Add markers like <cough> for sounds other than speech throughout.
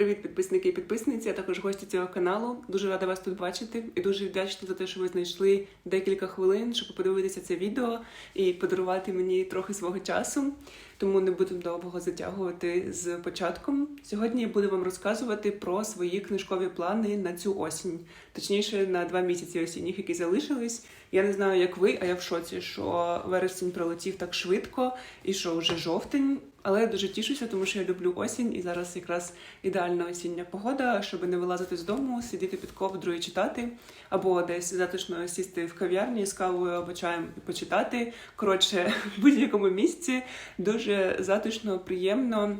Привіт, підписники і підписниці, а також гості цього каналу. Дуже рада вас тут бачити і дуже вдячна за те, що ви знайшли декілька хвилин, щоб подивитися це відео і подарувати мені трохи свого часу. Тому не будемо довго затягувати з початком. Сьогодні я буду вам розказувати про свої книжкові плани на цю осінь, точніше на два місяці осінніх, які залишились. Я не знаю, як ви, а я в шоці, що вересень пролетів так швидко і що вже жовтень. Але я дуже тішуся, тому що я люблю осінь, і зараз якраз ідеальна осіння погода, щоб не вилазити з дому, сидіти під ковдрою і читати, або десь затишно сісти в кав'ярні з кавою або чаєм і почитати. Коротше, <laughs> в будь-якому місці дуже затишно, приємно.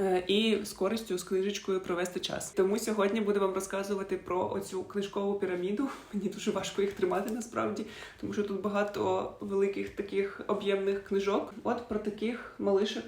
Е, І з користю з книжечкою провести час. Тому сьогодні буду вам розказувати про оцю книжкову піраміду. <laughs> Мені дуже важко їх тримати насправді, тому що тут багато великих таких об'ємних книжок. От про таких малишок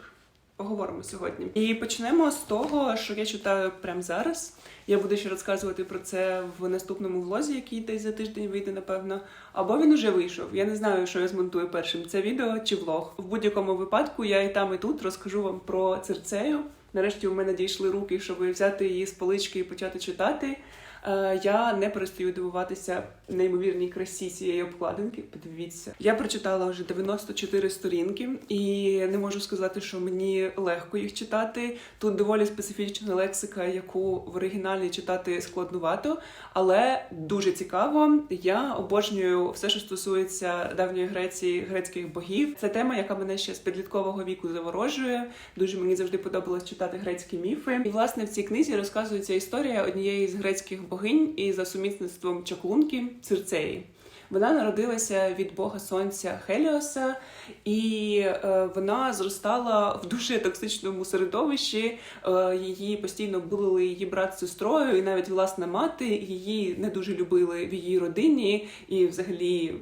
поговоримо сьогодні. І почнемо з того, що я читаю прямо зараз. Я буду ще розказувати про це в наступному влозі, який десь за тиждень вийде, напевно. Або він уже вийшов. Я не знаю, що я змонтую першим. Це відео чи влог. В будь-якому випадку я і там, і тут розкажу вам про церцею. Нарешті у мене дійшли руки, щоб взяти її з полички і почати читати. Е, Я не перестаю дивуватися неймовірній красі цієї обкладинки. Подивіться, я прочитала вже 94 сторінки, і не можу сказати, що мені легко їх читати. Тут доволі специфічна лексика, яку в оригіналі читати складнувато, але дуже цікаво. Я обожнюю все, що стосується давньої Греції, грецьких богів. Це тема, яка мене ще з підліткового віку заворожує. Дуже мені завжди подобалось читати грецькі міфи. І власне в цій книзі розказується історія однієї з грецьких богинь і за сумісництвом чаклунки Цирцеї. Вона народилася від бога сонця Хеліоса, і е, вона зростала в дуже токсичному середовищі. Е, її постійно булили її брат з сестрою, і навіть власна мати її не дуже любили в її родині, і взагалі.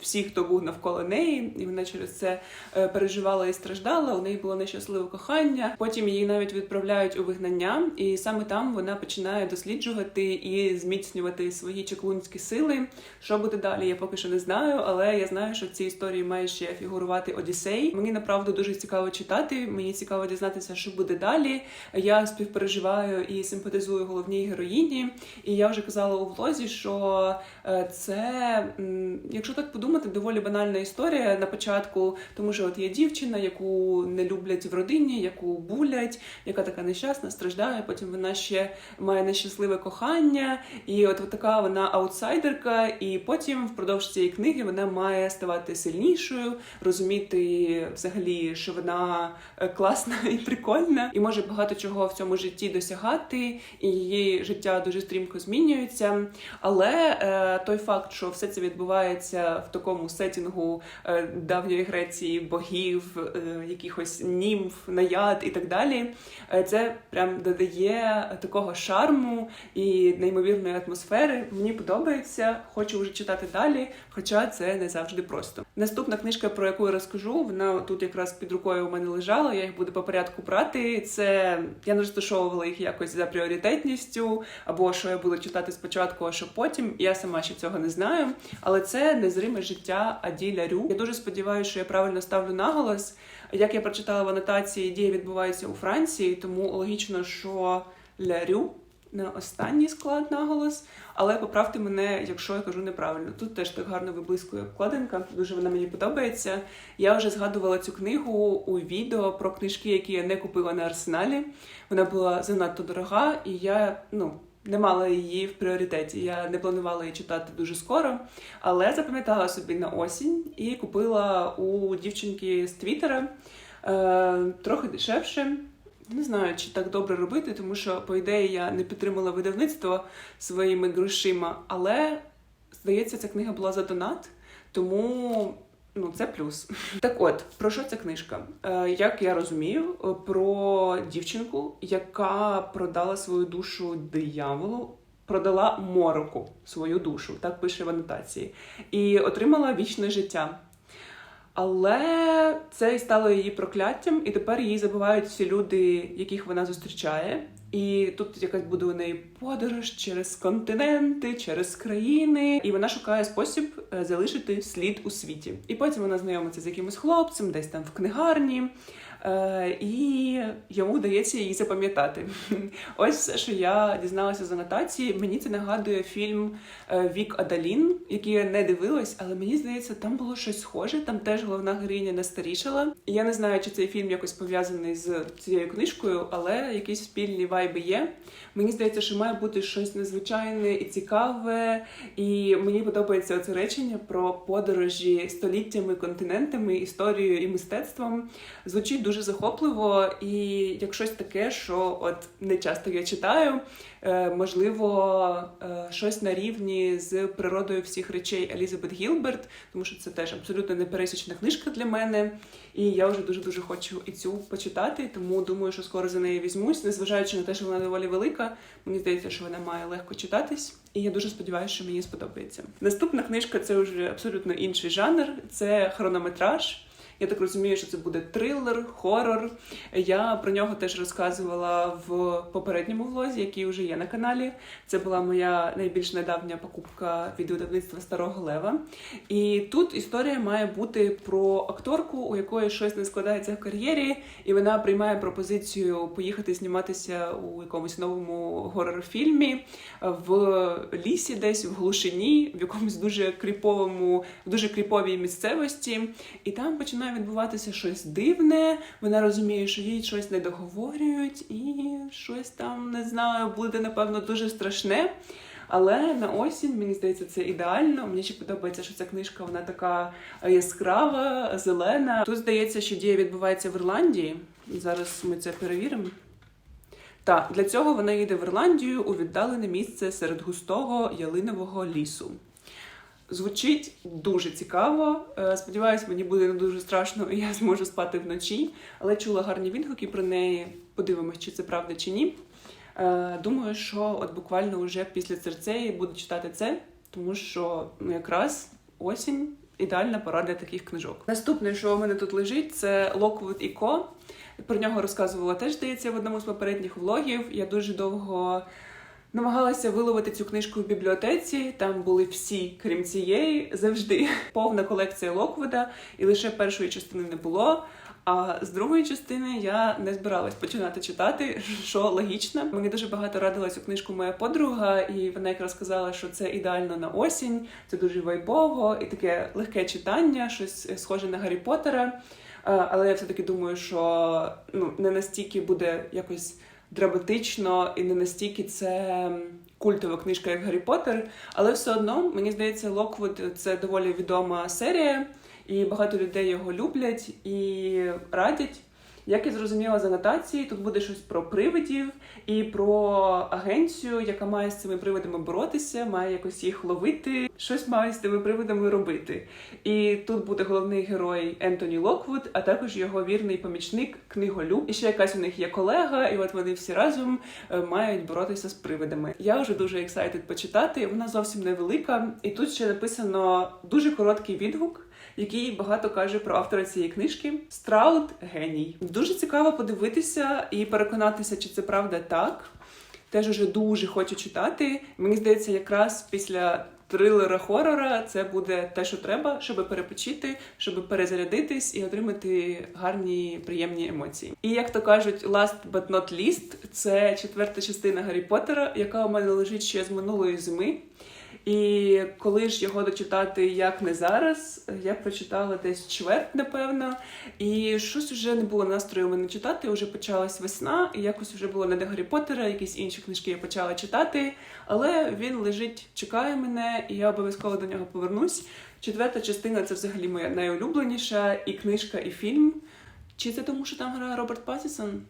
Всі, хто був навколо неї, і вона через це е, переживала і страждала. У неї було нещасливе кохання. Потім її навіть відправляють у вигнання, і саме там вона починає досліджувати і зміцнювати свої чаклунські сили. Що буде далі? Я поки що не знаю, але я знаю, що в цій історії має ще фігурувати Одіссей. Мені направду дуже цікаво читати. Мені цікаво дізнатися, що буде далі. Я співпереживаю і симпатизую головній героїні. І я вже казала у влозі, що е, це, якщо так подумати, доволі банальна історія на початку, тому що от є дівчина, яку не люблять в родині, яку булять, яка така нещасна, страждає. Потім вона ще має нещасливе кохання, і от, от така вона аутсайдерка. І потім впродовж цієї книги вона має ставати сильнішою, розуміти взагалі, що вона е, класна і прикольна, і може багато чого в цьому житті досягати, і її життя дуже стрімко змінюється. Але е, той факт, що все це відбувається в такому сетінгу е, давньої Греції, богів, е, якихось німф, наяд і так далі, е, це прям додає такого шарму і неймовірної атмосфери. Мені подобається, хочу вже читати далі, хоча це не завжди просто. Наступна книжка, про яку я розкажу, вона тут якраз під рукою у мене лежала. Я їх буду по порядку брати. Це я не розташовувала їх якось за пріоритетністю, або що я буду читати спочатку, а що потім. Я сама ще цього не знаю. Але це незриме життя Аді Рю. Я дуже сподіваюся, що я правильно ставлю наголос. Як я прочитала в анотації, дія відбувається у Франції, тому логічно, що Лярю на останній склад наголос. Але поправте мене, якщо я кажу неправильно. Тут теж так гарно виблискує обкладинка. Дуже вона мені подобається. Я вже згадувала цю книгу у відео про книжки, які я не купила на арсеналі. Вона була занадто дорога, і я ну. Не мала її в пріоритеті. Я не планувала її читати дуже скоро, але запам'ятала собі на осінь і купила у дівчинки з Твіттера е, трохи дешевше. Не знаю, чи так добре робити, тому що, по ідеї, я не підтримала видавництво своїми грошима, але здається, ця книга була за донат, тому ну це плюс. <laughs> Так от, про що ця книжка? Е, як я розумію, е, про дівчинку, яка продала свою душу дияволу. Продала мороку свою душу, так пише в анотації, і отримала вічне життя. Але це і стало її прокляттям, і тепер її забувають всі люди, яких вона зустрічає. І тут якась буде у неї подорож через континенти, через країни, і вона шукає спосіб е, залишити слід у світі. І потім вона знайомиться з якимось хлопцем, десь там в книгарні. Е, і йому вдається її запам'ятати. <laughs> Ось що я дізналася з анотації. Мені це нагадує фільм е, Вік Адалін, який я не дивилась, але мені здається, там було щось схоже. Там теж головна героїня не старішала. Я не знаю, чи цей фільм якось пов'язаний з цією книжкою, але якісь спільні вайби є. Мені здається, що має бути щось незвичайне і цікаве. І мені подобається це речення про подорожі століттями, континентами, історією і мистецтвом. Звучить дуже захопливо, і як щось таке, що от не часто я читаю, е, можливо, е, щось на рівні з природою всіх речей Елізабет Гілберт, тому що це теж абсолютно непересічна книжка для мене. І я вже дуже дуже хочу і цю почитати, тому думаю, що скоро за неї візьмусь, незважаючи на те, що вона доволі велика. Мені здається, що вона має легко читатись, і я дуже сподіваюся, що мені сподобається. Наступна книжка це вже абсолютно інший жанр. Це хронометраж. Я так розумію, що це буде трилер, хорор. Я про нього теж розказувала в попередньому влозі, який вже є на каналі. Це була моя найбільш недавня покупка від видавництва Старого Лева. І тут історія має бути про акторку, у якої щось не складається в кар'єрі, і вона приймає пропозицію поїхати зніматися у якомусь новому горор-фільмі в лісі, десь в глушині, в якомусь дуже кріповому, дуже кріповій місцевості. І там починає відбуватися щось дивне. Вона розуміє, що їй щось не договорюють, і щось там не знаю, буде напевно дуже страшне. Але на осінь мені здається, це ідеально. Мені ще подобається, що ця книжка вона така яскрава, зелена. Тут здається, що дія відбувається в Ірландії. Зараз ми це перевіримо. Так, для цього вона їде в Ірландію у віддалене місце серед густого ялинового лісу. Звучить дуже цікаво. Е, Сподіваюсь, мені буде не дуже страшно, і я зможу спати вночі. Але чула гарні відгуки про неї. Подивимось, чи це правда чи ні. Е, Думаю, що от буквально вже після серцеї буду читати це, тому що ну, якраз осінь ідеальна пора для таких книжок. Наступне, що у мене тут лежить, це Lockwood і Co. Про нього розказувала теж, здається, в одному з попередніх влогів. Я дуже довго намагалася виловити цю книжку в бібліотеці. Там були всі, крім цієї, завжди <laughs> повна колекція Локвуда, і лише першої частини не було. А з другої частини я не збиралась починати читати, <laughs> що логічно. Мені дуже багато радила цю книжку моя подруга, і вона якраз сказала, що це ідеально на осінь, це дуже вайбово і таке легке читання, щось схоже на Гаррі Поттера. Е, Але я все-таки думаю, що ну не настільки буде якось драматично і не настільки це культова книжка, як Гаррі Поттер. Але все одно мені здається, Локвуд це доволі відома серія, і багато людей його люблять і радять. Як я зрозуміла з анотації, тут буде щось про привидів і про агенцію, яка має з цими привидами боротися, має якось їх ловити, щось має з цими привидами робити. І тут буде головний герой Ентоні Локвуд, а також його вірний помічник книголюб. І ще якась у них є колега, і от вони всі разом е, мають боротися з привидами. Я вже дуже ексайтед почитати. Вона зовсім невелика, і тут ще написано дуже короткий відгук який багато каже про автора цієї книжки. Страут геній. Дуже цікаво подивитися і переконатися, чи це правда так. Теж уже дуже хочу читати. Мені здається, якраз після трилера хорора це буде те, що треба, щоб перепочити, щоб перезарядитись і отримати гарні приємні емоції. І як то кажуть, last but not least, це четверта частина Гаррі Поттера, яка у мене лежить ще з минулої зими. І коли ж його дочитати як не зараз, я прочитала десь чверть, напевно, і щось вже не було настрою мене читати. Вже почалась весна, і якось вже було не до Гаррі Поттера, якісь інші книжки я почала читати. Але він лежить, чекає мене, і я обов'язково до нього повернусь. Четверта частина це взагалі моя найулюбленіша і книжка, і фільм. Чи це тому, що там грає Роберт Паттісон?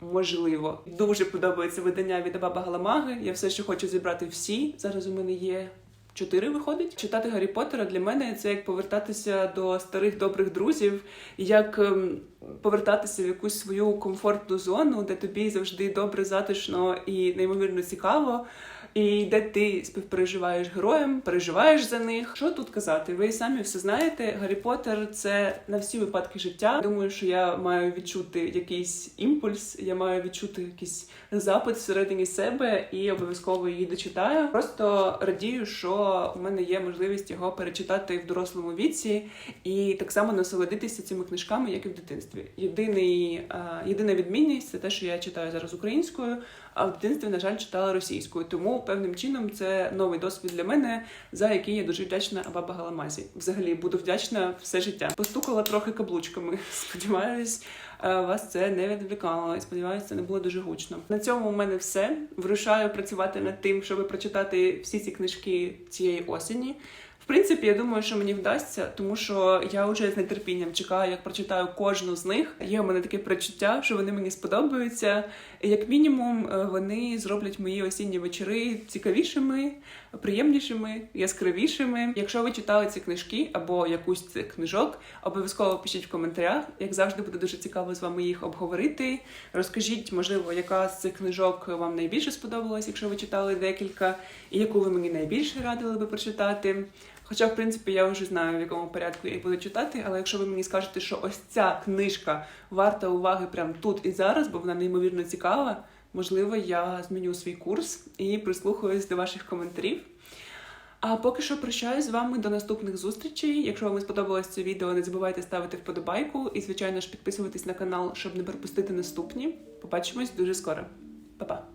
Можливо, дуже подобається видання від Баба Галамаги. Я все ще хочу зібрати всі. Зараз у мене є чотири виходить. Читати Гаррі Поттера для мене це як повертатися до старих добрих друзів, як ем, повертатися в якусь свою комфортну зону, де тобі завжди добре, затишно і неймовірно цікаво. І де ти співпереживаєш героям, переживаєш за них. Що тут казати? Ви самі все знаєте. Гаррі Поттер – це на всі випадки життя. Думаю, що я маю відчути якийсь імпульс, я маю відчути якийсь запит всередині себе і обов'язково її дочитаю. Просто радію, що у мене є можливість його перечитати в дорослому віці і так само насолодитися цими книжками, як і в дитинстві. Єдиний, е, єдина відмінність це те, що я читаю зараз українською, а в дитинстві, на жаль, читала російською. Тому певним чином це новий досвід для мене, за який я дуже вдячна Абаба Галамазі. Взагалі буду вдячна все життя. Постукала трохи каблучками. <laughs> Сподіваюсь, е, вас це не відвлікало. І сподіваюся, це не було дуже гучно. На цьому у мене все. Вирушаю працювати над тим, щоб прочитати всі ці книжки цієї осені. Принципі, я думаю, що мені вдасться, тому що я вже з нетерпінням чекаю, як прочитаю кожну з них. Є у мене таке перечуття, що вони мені сподобаються. Як мінімум, е, вони зроблять мої осінні вечори цікавішими, приємнішими, яскравішими. Якщо ви читали ці книжки або якусь цих книжок, обов'язково пишіть в коментарях. Як завжди, буде дуже цікаво з вами їх обговорити. Розкажіть, можливо, яка з цих книжок вам найбільше сподобалась, якщо ви читали декілька, і яку ви мені найбільше радили би прочитати. Хоча, в принципі, я вже знаю, в якому порядку я їх буду читати, але якщо ви мені скажете, що ось ця книжка варта уваги прямо тут і зараз, бо вона неймовірно цікава, можливо, я зміню свій курс і прислухаюсь до ваших коментарів. А поки що прощаюсь з вами до наступних зустрічей. Якщо вам сподобалось це відео, не забувайте ставити вподобайку і, звичайно ж, підписуватись на канал, щоб не пропустити наступні. Побачимось дуже скоро. Па-па!